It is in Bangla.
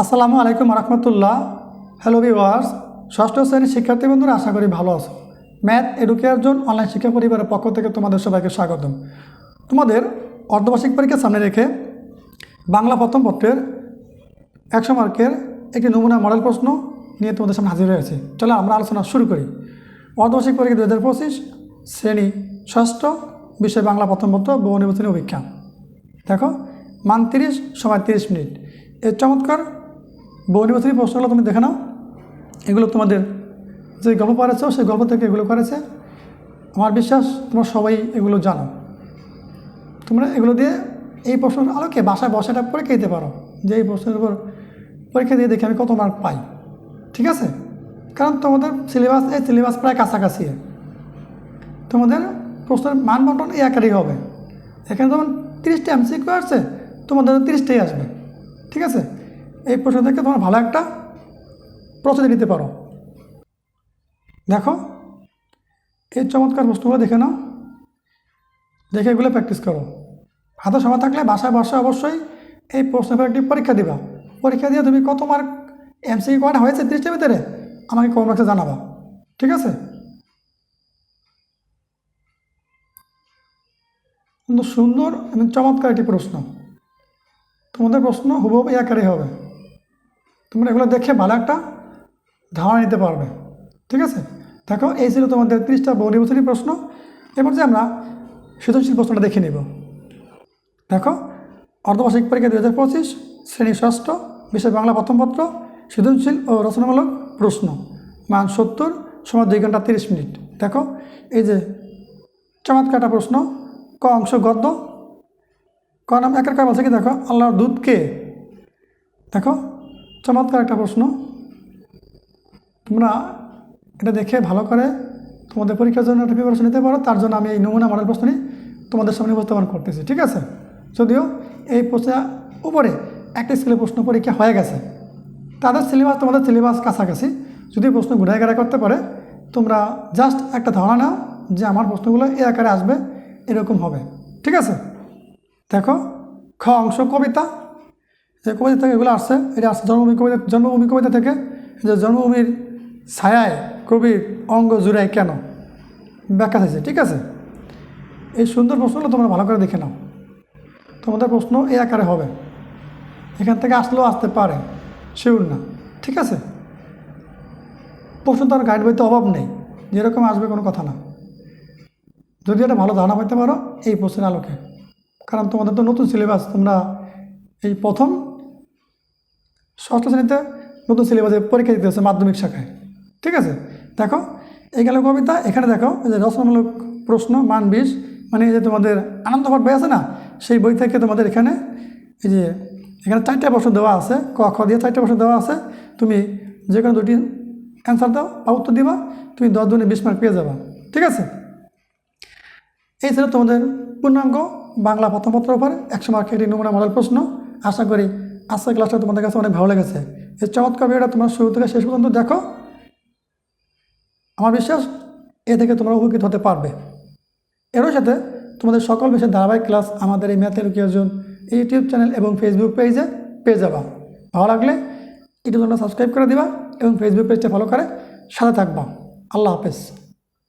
আসসালামু আলাইকুম রহমতুল্লাহ। হ্যালো ভিওয়ার্স ষষ্ঠ শ্রেণির শিক্ষার্থী বন্ধুরা, আশা করি ভালো আছো। ম্যাথ এডুকেয়ার জোন অনলাইন শিক্ষা পরিবারের পক্ষ থেকে তোমাদের সবাইকে স্বাগতম। তোমাদের অর্ধবার্ষিক পরীক্ষা সামনে রেখে বাংলা প্রথম পত্রের একশো মার্কের একটি নমুনা মডেল প্রশ্ন নিয়ে তোমাদের সামনে হাজির হয়েছে। চলো আমরা আলোচনা শুরু করি। অর্ধবার্ষিক পরীক্ষা দু হাজার পঁচিশ, শ্রেণি ষষ্ঠ, বিষয় বাংলা প্রথম পত্র, বহু নির্বাচনী অভিজ্ঞা দেখো, মান তিরিশ সময় তিরিশ মিনিট। এর চমৎকার বহু নির্বাচনী প্রশ্নগুলো তুমি দেখে নাও। এগুলো তোমাদের যে গল্প পড়েছো, সেই গল্প থেকে এগুলো করেছে। আমার বিশ্বাস তোমরা সবাই এগুলো জানো। তোমরা এগুলো দিয়ে এই প্রশ্নের আলোকে বাসায় বসাটা পরীক্ষা দিতে পারো যে এই প্রশ্নের উপর পরীক্ষা দিয়ে দেখে আমি কত মার্ক পাই। ঠিক আছে? কারণ তোমাদের সিলেবাস এই সিলেবাস প্রায় কাছাকাছি। তোমাদের প্রশ্নের মান বন্টন এই আকারেই হবে। এখানে যেমন তিরিশটা এমসিকিউ আসছে তোমাদের তিরিশটাই আসবে। ঠিক আছে? এই প্রশ্ন থেকে তোমার ভালো একটা প্রস্তুতি নিতে পারো। দেখো, এই চমৎকার প্রশ্নগুলো দেখে নাও। দেখে এগুলো প্র্যাকটিস করো। হাতে সময় থাকলে বাসায় বাসায় অবশ্যই এই প্রশ্নের একটি পরীক্ষা দিবা। পরীক্ষা দিয়ে তুমি কত মার্ক এমসিকিউ কয়টা হয়েছে তিরিশটার ভিতরে? আমাকে কম মার্কসে জানাবা। ঠিক আছে? সুন্দর এবং চমৎকার একটি প্রশ্ন। তোমাদের প্রশ্ন হুবহু আকারে হবে। তোমরা এগুলো দেখে ভালো একটা ধারণা নিতে পারবে। ঠিক আছে? দেখো, এই ছিল তোমাদের তিরিশটা বহুনির্বাচনী প্রশ্ন। এবার যে আমরা সৃজনশীল প্রশ্নটা দেখে নেব। দেখো, অর্ধবার্ষিক পরীক্ষা দু হাজার পঁচিশ, শ্রেণি ষষ্ঠ, বিষয় বাংলা প্রথম পত্র, সৃজনশীল ও রচনামূলক প্রশ্ন। মান সত্তর সময় দুই ঘণ্টা তিরিশ মিনিট। দেখো, এই যে চমৎকারটা প্রশ্ন, ক অংশ গদ্য? ক নাম একের কয় বলছে কি দেখো? আল্লাহর দুধ কে দেখো চমৎকার একটা প্রশ্ন। তোমরা এটা দেখে ভালো করে তোমাদের পরীক্ষার জন্য একটা প্রিপারেশন নিতে পারো, তার জন্য আমি এই নমুনা মডেল প্রশ্নটি তোমাদের সামনে উপস্থাপন করতেছি, ঠিক আছে? যদিও এই প্রশ্নের উপরে একটা স্কেলের প্রশ্ন পরীক্ষা হয়ে গেছে। তাদের সিলেবাস তোমাদের সিলেবাস কাছাকাছি। যদি প্রশ্ন ঘুরে ঘেরা করতে পারে, তোমরা জাস্ট একটা ধারণা নাও যে আমার প্রশ্নগুলো এ আকারে আসবে, এরকম হবে, ঠিক আছে? দেখো, খ অংশ কবিতা যে কবিতা থেকে এগুলো আসছে, এটা আসছে জন্মভূমি কবিতা জন্মভূমি কবিতা থেকে। যে জন্মভূমির ছায়ায় কবির অঙ্গ জুড়ায় কেন? ব্যাখ্যা থাকছে ঠিক আছে? এই সুন্দর প্রশ্নগুলো তোমরা ভালো করে দেখে নাও। তোমাদের প্রশ্ন এই আকারে হবে। এখান থেকে আসলেও আসতে পারে, শিউর না, ঠিক আছে? প্রশ্ন তার গাইড বইতে অভাব নেই, যেরকম আসবে কোনো কথা না। যদি একটা ভালো ধারণা পাইতে পারো, এই প্রশ্নের আলোকে। কারণ তোমাদের তো নতুন সিলেবাস তোমরা এই প্রথম ষষ্ঠ শ্রেণীতে নতুন সিলেবাসে পরীক্ষা দিতে হচ্ছে মাধ্যমিক শাখায়। ঠিক আছে? দেখো, এই গেল কবিতা, এখানে দেখো যে রচনামূলক প্রশ্ন, মান বিষ মানে যে তোমাদের আনন্দপাঠ বই আছে না, সেই বই থেকে তোমাদের এখানে এই যে, এখানে চারটে প্রশ্ন দেওয়া আছে, ক, খ দিয়ে চারটে প্রশ্ন দেওয়া আছে। তুমি যে কোনো দুটি অ্যান্সার দাও, বা উত্তর দিবা, তুমি দশ দুনে বিশ মার্ক পেয়ে যাবা। ঠিক আছে? এই ছিল তোমাদের পূর্ণাঙ্গ বাংলা প্রথমপত্রের উপর একশো মার্কের একটি নমুনা মডেল প্রশ্ন। আশা করি আজকের ক্লাসটা তোমাদের কাছে অনেক ভালো লেগেছে। এই চমৎকার ভিডিওটা তোমরা শুরু থেকে শেষ পর্যন্ত দেখো। আমার বিশ্বাস, এ থেকে তোমরা উপকৃত হতে পারবে। এরও সাথে তোমাদের সকল বিষয়ের ধারাবাহিক ক্লাস আমাদের এই ম্যাথের জন ইউটিউব চ্যানেল এবং ফেসবুক পেজে পেয়ে যাবা। ভালো লাগলে ইউটিউব চ্যানেলটা সাবস্ক্রাইব করে দিবা এবং ফেসবুক পেজটা ফলো করে সাথে থাকবা। আল্লাহ হাফেজ।